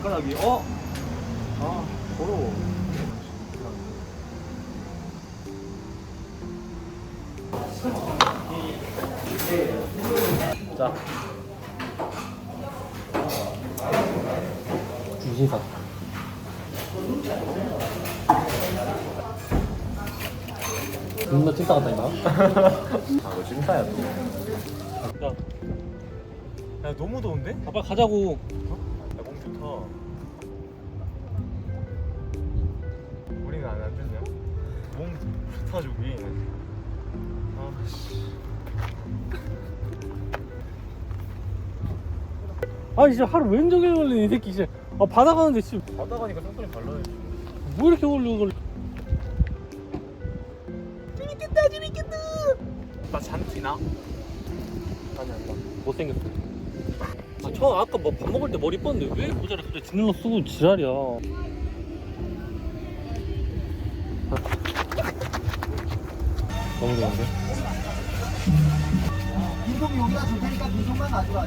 발가락이 어? 아 더러워. 자. 주신사. 존나 찐따 같다니까 아뭐 찐따야 또 야, 야 너무 더운데? 아, 빨리 가자고 좋다 우리는 안, 안 됐냐? 몸 좋다 저기 아씨. 아 진짜 하루 왼종일 걸리네 이 새끼 진짜. 아 바다 가는데 지금 바다 가니까 선크림 발라야지. 뭐 이렇게 걸려 걸려 나 잔티나? 아니 아니 못생겼어 아 처음 아까 뭐 밥 먹을 때 머리 뻗는데 왜 모자를 갑자기 주눌러 쓰고 지랄이야 너무 좋은데? 민송이 여기다 줄 테니까 민송만 가져가.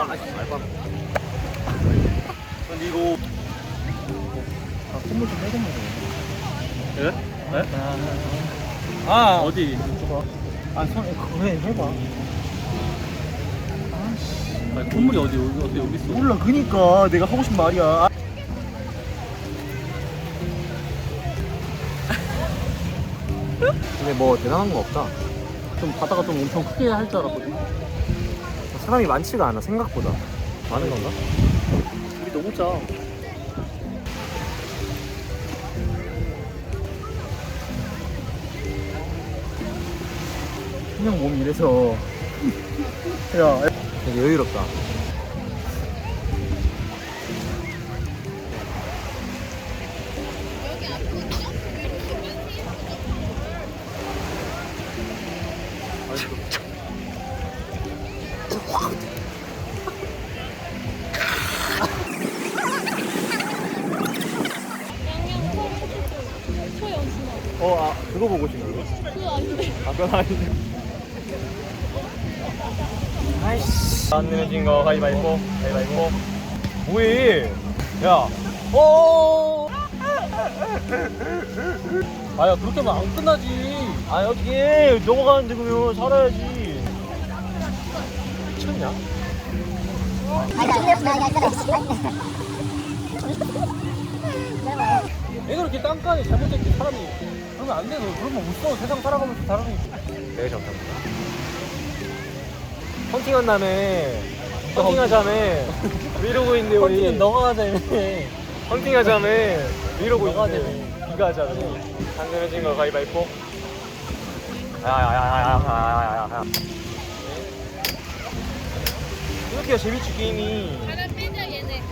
알바 알바 근데 이거 아 콧물 좀 먹어 예? 예? 아 어디? 아 손에 그거 해 해봐 아니 콧물이 어디 여기 어디 여기 있어 몰라 그니까 내가 하고 싶은 말이야 아, 근데 뭐 대단한 건 없다 좀 바다가 좀 엄청 크게 할 줄 알았거든 사람이 많지가 않아 생각보다. 많은 건가? 우리 너무 짜. 그냥 몸이 이래서. 야 되게 여유롭다 어, 아, 그거 보고 싶은 거? 그거 아닌데. 아, 그건 아닌데. 아이씨. 안 내려진 거 가위바위보. 가위바위보. 뭐해? 야. 오! 아 야 그렇게 하면 안 끝나지 아, 어떻게 넘어가는데 그러면 살아야지. 미쳤냐? 내가 이렇게 딴간에 잘못됐지 사람이 그러면 안 돼 너. 그러면 웃어 세상 살아가면서 다른 되게 좋답니다. 헌팅한 다음에 헌팅하자매 이러고 있는데 우리. 너가 하자 이래 헌팅하자매 이러고 너가 있는데 네가 하자매 안 내려진 거 가위바위보. 야야야야야야야야. 이렇게 재밌지 게임이. 하나 빼자 얘네.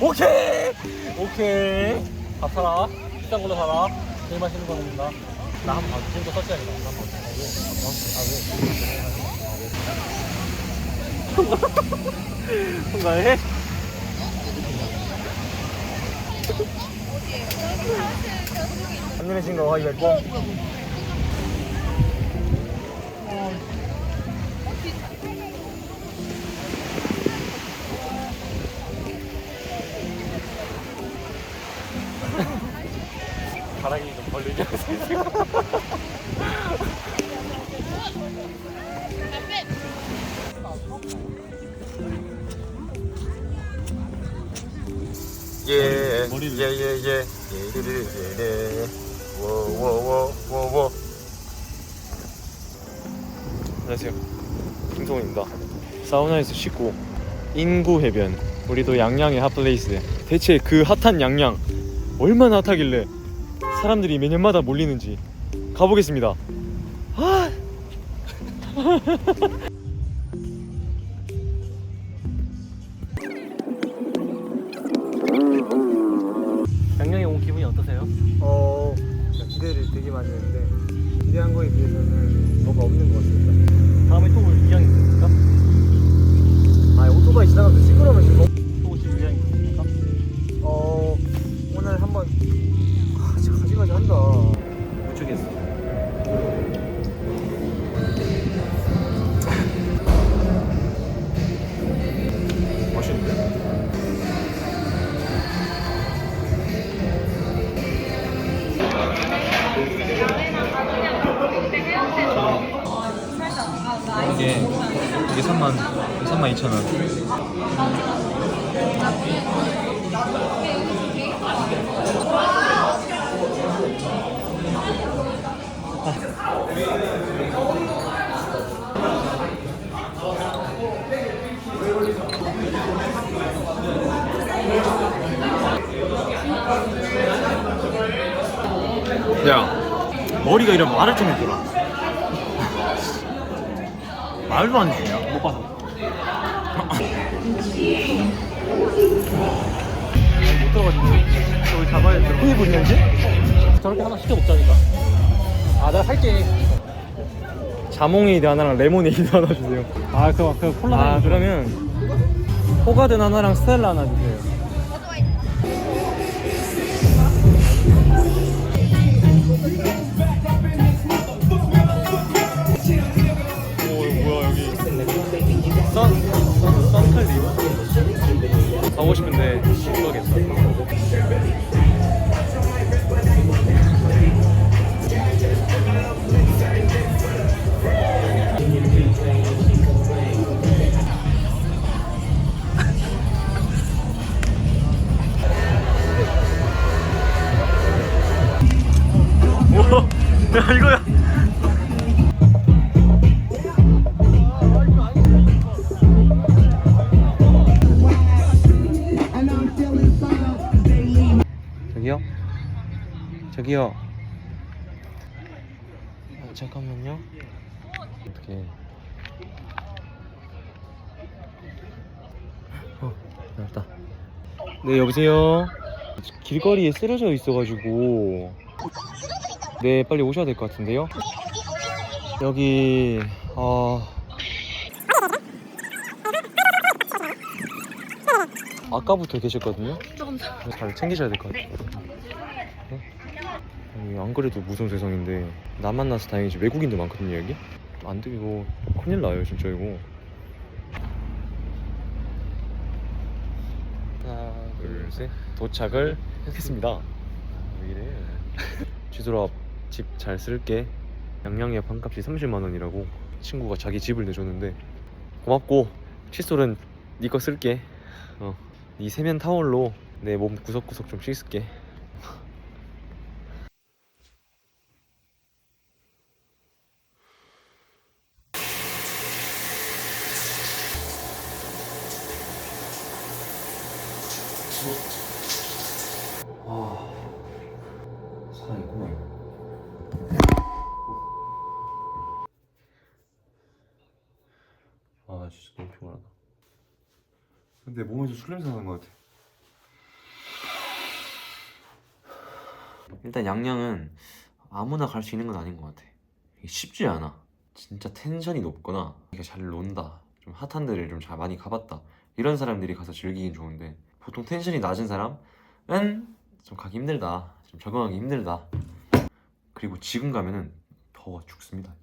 오케이. 오케이. 밥 사라. 비싼 걸로 사라. 제일 맛있는 거 먹는다 나 한번 봐 지금도 서치야겠다 한번 통과해. 안전해진 거 거의 됐고 바람이 좀 걸리게 하세요 예. 머리를- 예, 예, 예, 예, 예, 예, 워, 워, 워, 워, 워. 안녕하세요. 김성훈입니다. 사우나에서 씻고 인구 해변. 우리도 양양의 핫플레이스. 대체 그 핫한 양양 얼마나 핫하길래 사람들이 매년마다 몰리는지 가보겠습니다. 아! 어 기대를 되게 많이 했는데 기대한 거에 비해서는 뭐가 없는 것 같습니다. 다음에 또 올 의향이 있습니까? 아 오토바이 지나가면서 시끄러우면 지금 또 오실 의향이 있습니까? 어 오늘 한번 아 가지가지 한다. 야 머리가 이런 말을 좀 해줘라. 말도 안 되냐? 못 봐서. 못 들어가지고 저기 잡아야 돼. 후회 분이지? 저렇게 하나 시켜 먹자니까. 아, 내가 살게. 자몽에이드 하나랑 레모네이드 하나 주세요. 아, 그, 그 콜라. 아 그러면 호가든 하나랑 스텔라 하나 주세요. 저기요? 저기요. 아, 잠깐만요. 어떻게? 어, 나왔다. 네, 여보세요. 길거리에 쓰러져 있어가지고. 네, 빨리 오셔야 될 것 같은데요. 여기 아. 아까부터 계셨거든요. 조금 잘 챙기셔야 될 것 같아요. 네? 안 그래도 무서운 세상인데 나 만나서 다행이지 외국인도 많거든요 여기. 안 돼 이거 큰일 나요 진짜 이거. 하나 둘 셋 도착을 했습니다. 왜 이래? 지돌아 집잘 쓸게. 양양의 반값이 30만 원이라고 친구가 자기 집을 내줬는데 고맙고 칫솔은 네 거 쓸게. 어. 이 세면 타월로 내 몸 구석구석 좀 씻을게. 아, 살아있구만. 아, 진짜 너무 피곤하다. 근데 몸에서 술 냄새 나는 것 같아. 일단 양양은 아무나 갈 수 있는 건 아닌 것 같아. 이게 쉽지 않아. 진짜 텐션이 높거나 이게 잘 논다, 좀 핫한 데를 좀 잘 많이 가봤다 이런 사람들이 가서 즐기긴 좋은데 보통 텐션이 낮은 사람은 좀 가기 힘들다, 좀 적응하기 힘들다. 그리고 지금 가면은 더워 죽습니다.